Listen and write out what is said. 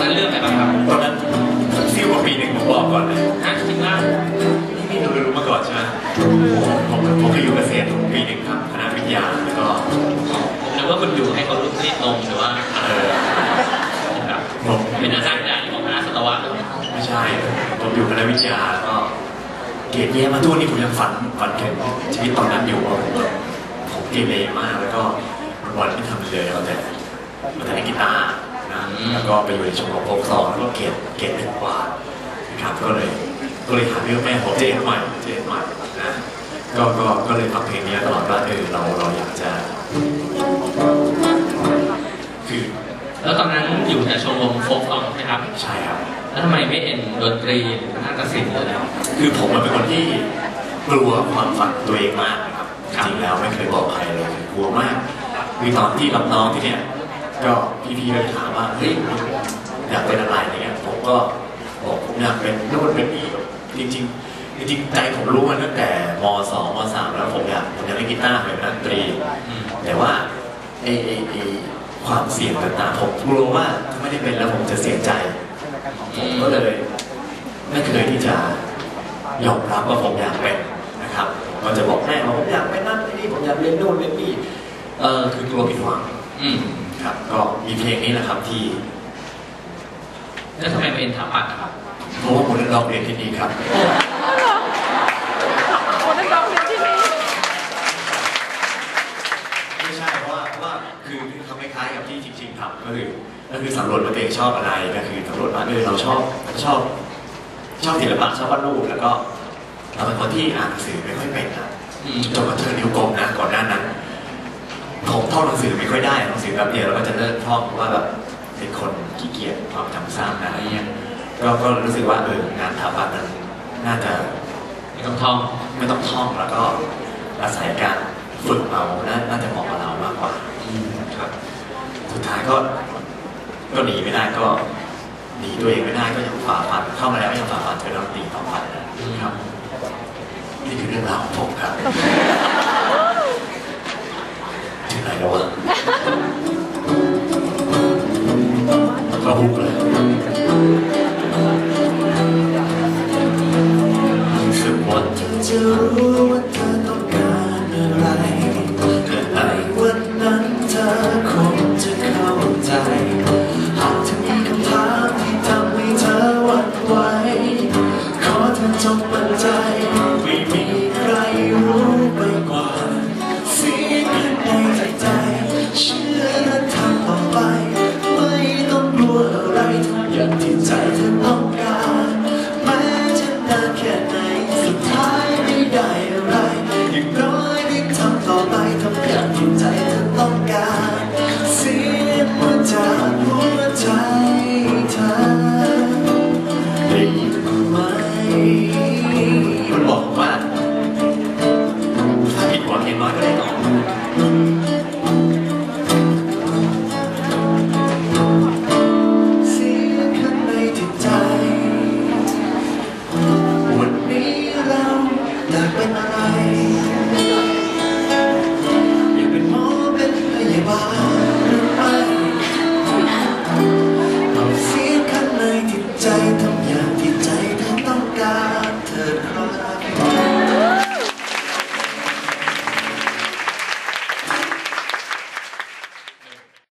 นนั้นเรื่องอะไรบ้างครับตอนนั้นซิ่วกว่าปีหนึ่งผมบอกก่อนเลยฮะจริงว่านี่เรารู้มาก่อนใช่ไหมผมผมเคยอยู่เกษตรปีหนึ่งครับคณะวิทยาแล้วก็ผมนึกว่าคุณอยู่ให้เขารู้รีดนมหรือว่าเออครับผมเป็นอาจารย์ใหญ่ของคณะสัตวะไม่ใช่ผมอยู่คณะวิทยาแล้วก็เกรดแย่มาทุกวันนี้ผมยังฝันฝันถึงชีวิตตอนนั้นอยู่ว่าผมผมเกเรมากแล้วก็วันที่ทำเลยเอาแต่เอาแต่เล่นกีตาร์นะ แล้วก็ไปอยู่ในชมรมโฟกซองแล้วก็เกรดเกรดหนึ่งกว่านะครับก็เลยก็เลยหาเรื่องแม่ผมเจนใหม่เจนใหม่นะก็ก็ก็เลยฟังเพลงนี้ตลอดว่าเออเราเราอยากจะคือแล้วตอนนั้นอยู่ในชมรมโฟล์กซองใช่ไหมครับใช่ครับ แล้วทำไมไม่เอ็นดนตรีหรือนาฏศิลป์เลยแล้วคือผมมันเป็นคนที่กลัวความฝันตัวเองมากนะครับจริงๆแล้วไม่เคยบอกใครเลยกลัวมากคือตอนที่รับน้องที่เนี่ย ก็พี่ๆก็ถามว่าเฮ้ยอยากเป็นอะไรอะไรเงี้ยผมก็บอกผมอยากเป็นโน่นเป็นนี่จริงๆจริงใจผมรู้มาตั้งแต่มสองมสามแล้วผมอยากผมอยากเล่นกีตาร์เป็นนักดนตรี แต่ว่าไอ้ไอ้ไอ้ความเสี่ยงต่างๆผมกลัวว่าถ้าไม่ได้เป็นแล้วผมจะเสียใจผมก็เลย ไม่เคยที่จะยอมรับว่าผมอยากเป็นนะครับมก็จะบอกแม่ว่าผมอยากเป็นนั่นเป็นนี่ผมอยากเรียนโน่นเรียนนี่เออคือกลัวผิดหวัง อืม ครับ ก็มีเพลงนี้แหละครับที่แล้วทำไมไม่เอ็นถาปัดอะครับเพราะว่าผมได้ร้องเรียนที่นี่ครับคนนั้นร้องเรียนที่นี่ไม่ใช่เพราะว่าเพราะว่าคือคือเขาคล้ายๆกับที่จริง ๆทำก็คือก็คือสำรวจว่าตัวเองชอบอะไรก็คือสำรวจว่าเออเราชอบชอบ ชอบศิลปะชอบวาดรูปแล้วก็เราเป็นคนที่อ่านหนังสือไม่ค่อยเป็นนะอืมจนมาเจอนิ้วกลมนะก่อนหน้านั้น ผมท่องหนังสือไม่ค่อยได้หนังสือแบบเดียวเราก็จะเลิกท่องเพราะว่าแบบเป็นคนขี้เกียจความจำซ้ำนะอะไรเงี้ยก็ก็รู้สึกว่าเอองานถาปัตย์นั้นน่าจะไม่ต้องท่องไม่ต้องท่องแล้วก็อาศัยการฝึกเอาน่าจะเหมาะกับเรามากกว่าครับ สุดท้ายก็ก็หนีไม่ได้ก็หนีตัวเองไม่ได้ก็ยังฝ่าฟันเข้ามาแล้วก็ยังฝ่าฟันเป็นนักดนตรีต่อไปนะครับนี่คือเรื่องราวของผมครับ ก็ like